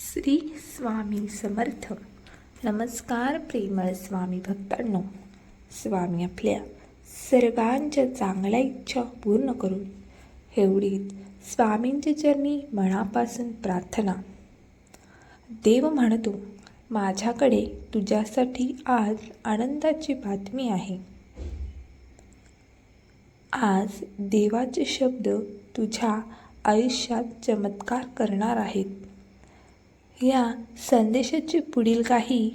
श्री स्वामी समर्थ. नमस्कार प्रेमळ स्वामी भक्तांनो. स्वामी आपल्या सर्वांच्या चांगल्या इच्छा पूर्ण करून एवढीच स्वामींच्या चरणी मनापासून प्रार्थना. देव म्हणतो माझ्याकडे तुझ्यासाठी आज आनंदाची बातमी आहे. आज देवाचे शब्द तुझ्या आयुष्यात चमत्कार करणार आहेत. या संदेशाची पुढील काही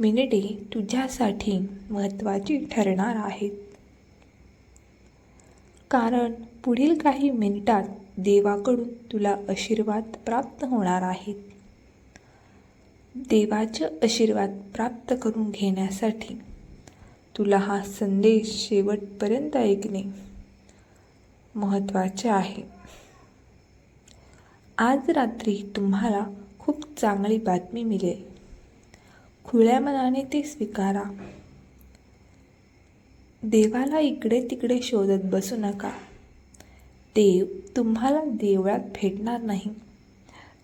मिनिटे तुझ्यासाठी महत्त्वाची ठरणार आहेत. कारण पुढील काही मिनिटात देवाकडून तुला आशीर्वाद प्राप्त होणार आहेत. देवाचे आशीर्वाद प्राप्त करून घेण्यासाठी तुला हा संदेश शेवटपर्यंत ऐकणे महत्त्वाचे आहे. आज रात्री तुम्हाला खूप चांगली बातमी मिळेल खुळ्या मनाने ते स्वीकारा. देवाला इकडे तिकडे शोधत बसू नका. देव तुम्हाला देवळात भेटणार नाही.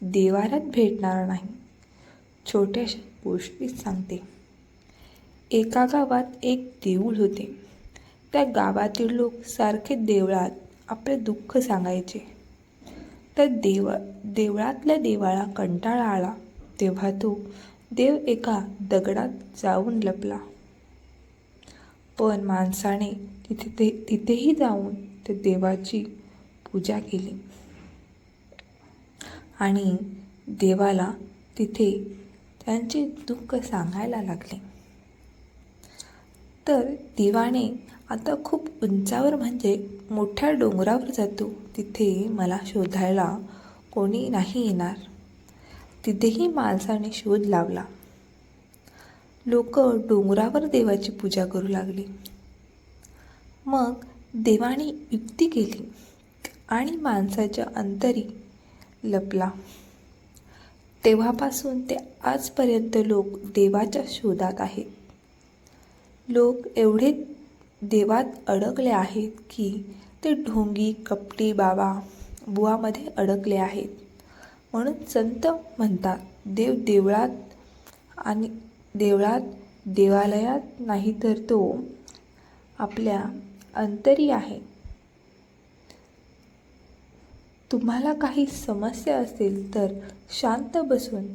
देवारात भेटणार नाही. छोट्याशा गोष्टी सांगते. एका गावात एक देऊळ होते. त्या गावातील लोक सारखे देवळात आपले दुःख सांगायचे. तर देव देवळातल्या देवाला कंटाळा आला तेव्हा तो देव एका दगडात जाऊन लपला. पण माणसाने तिथे ते तिथेही जाऊन त्या देवाची पूजा केली. आणि देवाला तिथे त्यांचे दुःख सांगायला लागले. तर देवाने आता खूप उंचावर म्हणजे मोठ्या डोंगरावर जातो तिथे मला शोधायला कोणी नाही येणार. तिथेही माणसाने शोध लावला. लोक डोंगरावर देवाची पूजा करू लागली. मग देवाने युक्ती केली आणि माणसाच्या अंतरी लपला. तेव्हापासून ते आजपर्यंत लोक देवाच्या शोधात आहेत. लोक एवढे देवात अडकले आहेत की ते ढोंगी कपटी बाबा बुवामध्ये अडकले आहेत. म्हणून संत म्हणतात देव देवळात आणि देवळात देवालयात नाही तर तो आपल्या अंतरी आहे. तुम्हाला काही समस्या असेल तर शांत बसून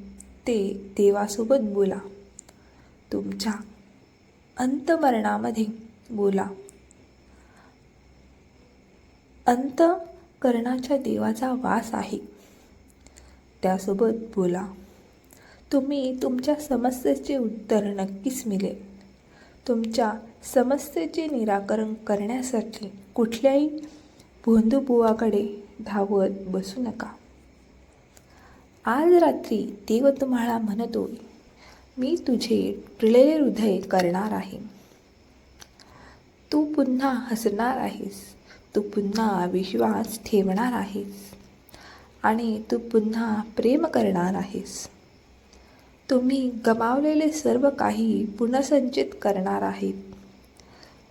ते देवासोबत बोला. तुमच्या अंतमरणामध्ये बोला. अंतकरणाच्या देवाचा वास आहे. त्यासोबत बोला. तुम्ही तुमच्या समस्येचे उत्तर नक्कीच मिळेल. तुमच्या समस्येचे निराकरण करण्यासाठी कुठल्याही भोंदूबुवाकडे धावत बसू नका. आज रात्री देव तुम्हाला म्हणतो मी तुझे टुलेले हृदय करणार आहे. तू पुन्हा हसणार आहेस. तू पुन्हा विश्वास ठेवणार आहेस. आणि तू पुन्हा प्रेम करणार आहेस. तुम्ही गमावलेले सर्व काही पुनर्संचित करणार आहेत.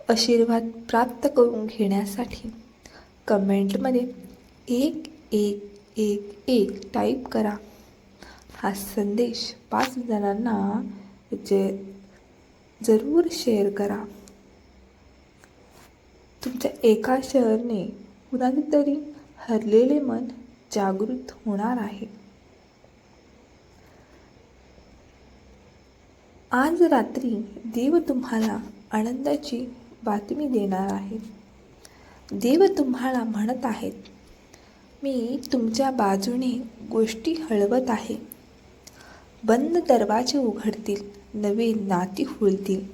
आशीर्वाद प्राप्त करून घेण्यासाठी कमेंटमध्ये एक एक एक एक टाईप करा. हा संदेश पाच जणांना जे जरूर शेअर करा. तुमच्या एका शेअरने कुणातरी हरलेले मन जागृत होणार आहे. आज रात्री देव तुम्हाला आनंदाची बातमी देणार आहे. देव तुम्हाला म्हणत आहेत मी तुमच्या बाजूने गोष्टी हळवत आहे. बंद दरवाजे उघडतील नवे नाती हुळतील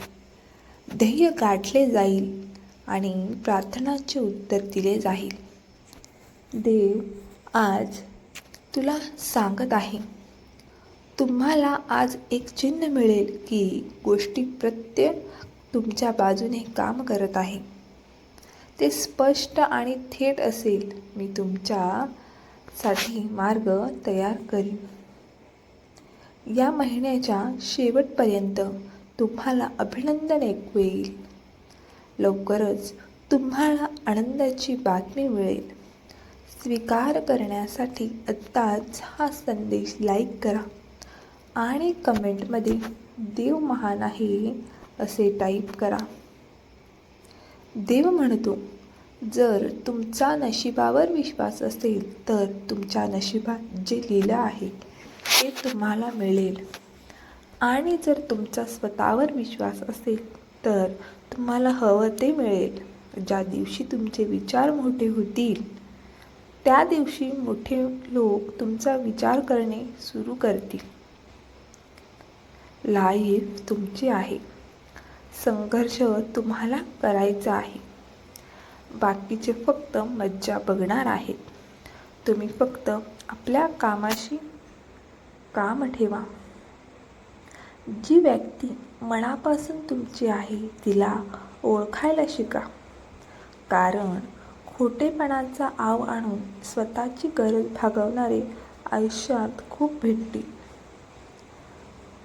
ध्येय गाठले जाईल आणि प्रार्थनाचे उत्तर दिले जाईल. देव आज तुला सांगत आहे. तुम्हाला आज एक चिन्ह मिळेल की गोष्टी प्रत्येक तुमच्या बाजूने काम करत आहे. ते स्पष्ट आणि थेट असेल मी तुमच्यासाठी मार्ग तयार करीन. या महिन्याच्या शेवटपर्यंत तुम्हाला अभिनंदन ऐकू येईल. लवकरच तुम्हाला आनंदाची बातमी मिळेल. स्वीकार करण्यासाठी आत्ताच हा संदेश लाईक करा आणि कमेंटमध्ये देव महान आहे असे टाईप करा. देव म्हणतो जर तुमचा नशिबावर विश्वास असेल तर तुमच्या नशिबात जे लिहिलं आहे ते तुम्हाला मिळेल. आणि जर तुमचा स्वतःवर विश्वास असेल तर तुम्हाला हवं ते मिळेल. ज्या दिवशी तुमचे विचार मोठे होतील त्या दिवशी मोठे लोक तुमचा विचार करणे सुरू करतील. लाईफ तुमची आहे. संघर्ष तुम्हाला करायचा आहे. बाकीचे फक्त मज्जा बघणार आहेत. तुम्ही फक्त आपल्या कामाशी काम ठेवा. जी व्यक्ती मनापासून तुमची आहे तिला ओळखायला शिका. कारण खोटेपणाचा आव आणून स्वतःची गरज भागवणारे आयुष्यात खूप भेटतील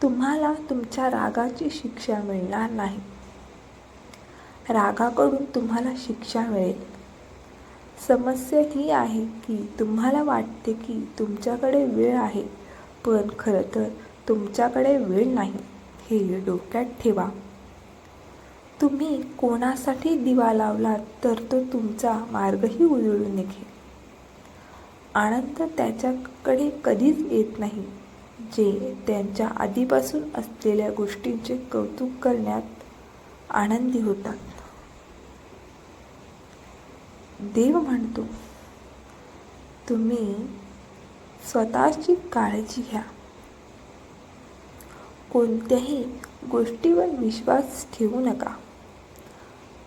तुम्हाला तुमच्या रागाची शिक्षा मिळणार नाही. रागाकडून तुम्हाला शिक्षा मिळेल. समस्या ही आहे की तुम्हाला वाटते की तुमच्याकडे वेळ आहे पण खरं तर तुमच्याकडे वेळ नाही हे डोक्यात ठेवा. तुम्ही कोणासाठी दिवा लावलात तर तो तुमचा मार्गही उजळून निघेल आनंद त्याच्याकडे कधीच येत नाही जे त्यांच्या आधीपासून असलेल्या गोष्टींचे कौतुक करण्यात आनंदी होतात. देव म्हणतो तुम्ही स्वतःची काळजी घ्या. कोणत्याही गोष्टीवर विश्वास ठेवू नका.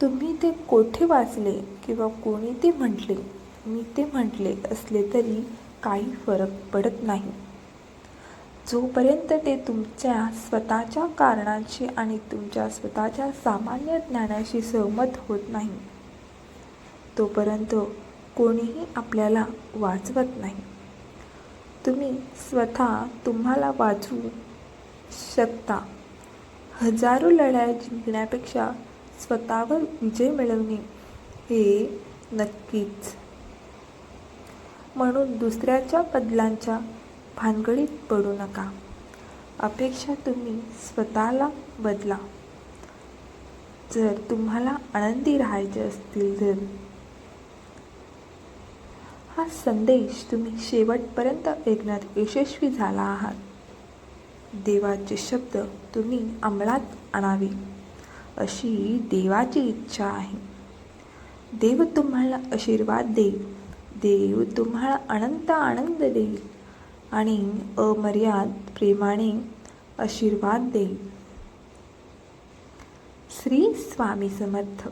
तुम्ही ते कोठे वाचले किंवा कोणी ते म्हटले मी ते म्हटले असले तरी काही फरक पडत नाही. जोपर्यंत ते तुमच्या स्वतःच्या कारणांशी आणि तुमच्या स्वतःच्या सामान्य ज्ञानाशी सहमत होत नाही तोपर्यंत कोणीही आपल्याला वाचवत नाही. तुम्ही स्वतः तुम्हाला वाचू शकता हजारो लढाया जिंकण्यापेक्षा स्वतःवर विजय मिळवणे हे नक्कीच. म्हणून दुसऱ्याच्या बदलांच्या भानगडीत पडू नका. अपेक्षा तुम्ही स्वतःला बदला. जर तुम्हाला आनंदी राहायचे असतील तर. हा संदेश तुम्ही शेवटपर्यंत ऐकण्यात यशस्वी झाला आहात. देवाचे शब्द तुम्ही अंमलात आणावे अशी देवाची इच्छा आहे. देव तुम्हाला आशीर्वाद देईल देव तुम्हाला अनंत आनंद देईल आणि अमर्याद प्रेमाने आशीर्वाद देईल श्री स्वामी समर्थ.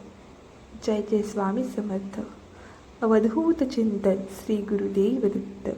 जय जय स्वामी समर्थ. अवधूत चिंतन श्री गुरुदेव दत्त.